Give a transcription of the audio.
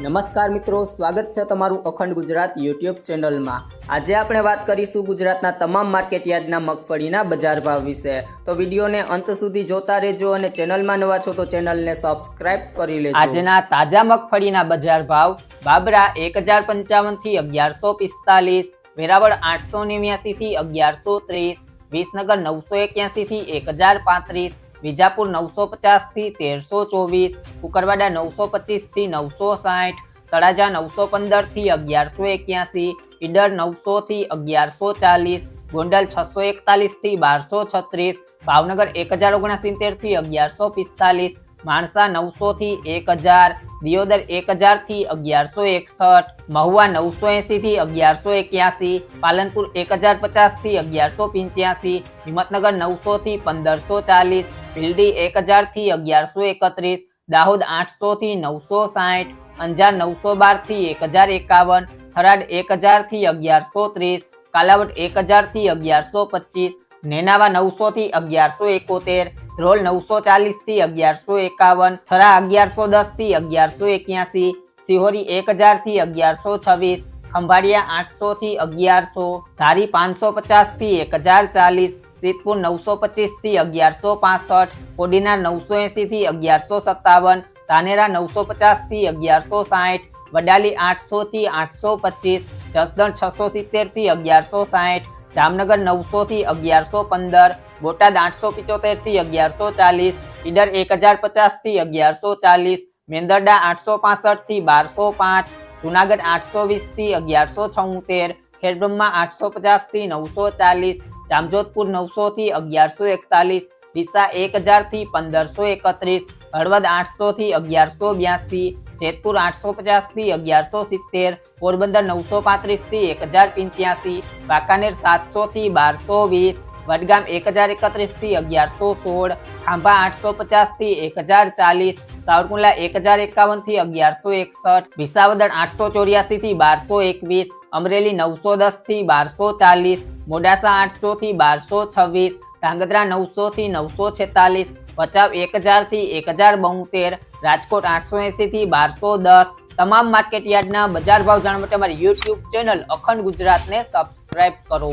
નમસ્કાર મિત્રો, સ્વાગત છે તમારું અખંડ ગુજરાત યુટ્યુબ ચેનલમાં. આજે આપણે વાત કરીશું ગુજરાતના તમામ માર્કેટ યાર્ડના મગફળીના બજાર ભાવ વિશે. તો વિડીયોને અંત સુધી જોતા રહેજો અને ચેનલમાં નવા છો તો ચેનલને સબસ્ક્રાઇબ કરી લેજો. આજના તાજા મગફળીના બજાર ભાવ, બાબરા એક હજાર પંચાવનથી અગિયારસો પિસ્તાલીસ, વેરાવળ આઠસો નેવ્યાસી થી અગિયારસો ત્રીસ, વિસનગર નવસો એક્યાસી થી એક હજાર પાંત્રીસ વિજાપુર નવસો પચાસથી તેરસો ચોવીસ, કુકરવાડા નવસો પચીસથી નવસો સાઠ, તળાજા નવસો પંદરથી અગિયારસો એક્યાસી, ઈડર નવસો થી અગિયારસો ચાલીસ, ગોંડલ છસો એકતાલીસથી બારસો છત્રીસ, ભાવનગર એક હજાર ઓગણસિત્તેરથી અગિયારસો પિસ્તાલીસ, માણસા નવસો થી એક હજાર, દિયોદર એક હજારથી અગિયારસો એકસઠ, મહુવા નવસો એસી થી અગિયારસો એક્યાસી, પાલનપુર એક હજાર પચાસથી અગિયારસો પંચ્યાસી, હિંમતનગર નવસો થી પંદરસો ચાલીસ ભીલડી એક હજારથી અગિયારસો એકત્રીસ, દાહોદ આઠસો થી નવસો સાઠ, અંજાર નવસો બારથી એક હજાર એકાવન, થરાદ એક હજારથી અગિયારસો ત્રીસ, કાલાવડ એક હજારથી અગિયારસો પચીસ, નેનાવા નવસો થી અગિયારસો એકોતેર, ધ્રોલ નવસો ચાલીસથી અગિયારસો એકાવન, થરા અગિયારસો દસથી અગિયારસો એક્યાસી, સિહોરી એક હજારથી અગિયારસો છવ્વીસ, ખંભાળિયા આઠસો થી અગિયારસો, ધારી પાંચસો પચાસથી એક હજાર ચાલીસ સિદ્ધપુર નવસો પચીસથી અગિયારસો પાસઠ, કોડીનાર નવસો એસી થી અગિયારસો સત્તાવન, ધાનેરા નવસો પચાસથી અગિયારસો સાઠ વડાલી આઠસો થી આઠસો પચીસ, જસદણ છસો સિત્તેરથી અગિયારસો સાહીઠ, જામનગર નવસો થી અગિયારસો પંદર, બોટાદ આઠસો પિચોતેરથી અગિયારસો ચાલીસ, ઈડર એક હજાર પચાસથી અગિયારસો ચાલીસ, મેંદરડા આઠસો પાસઠથી બારસો પાંચ, જુનાગઢ આઠસો વીસથી અગિયારસો છોતેર ખેડબ્રહ્મા આઠસો પચાસથી નવસો ચાલીસ જામજોધપુર નવસો થી અગિયારસો એકતાલીસ, ડીસા એક હજારથી પંદરસો એકત્રીસ, હળવદ આઠસો થી અગિયારસો બ્યાસી, જેતપુર આઠસો પચાસથી અગિયારસો સિત્તેર, પોરબંદર નવસો પાંત્રીસથી એક હજાર પંચ્યાસી વાંકાનેર સાતસો થી બારસો વીસ વડગામ એક હજાર એકત્રીસથી અગિયારસો સોળ, ખાંભા આઠસો પચાસથી એક હજાર ચાલીસ, સાવરકુંડલા એક હજાર એકાવનથી અગિયારસો એકસઠ વિસાવદર આઠસો ચોર્યાસી થી બારસો એકવીસ, અમરેલી નવસો દસથી બારસો ચાલીસ, મોડાસા આઠસો થી બારસો છવ્વીસ, ધાંગધ્રા નવસો થી નવસો છેતાલીસ ભચાઉ એક હજારથી એક હજાર બોતેર રાજકોટ આઠસો એંસીથી બારસો દસ, તમામ માર્કેટ યાર્ડના બજાર ભાવ જાણવા માટે અમારી યુટ્યુબ ચેનલ અખંડ ગુજરાતને સબસ્ક્રાઇબ કરો.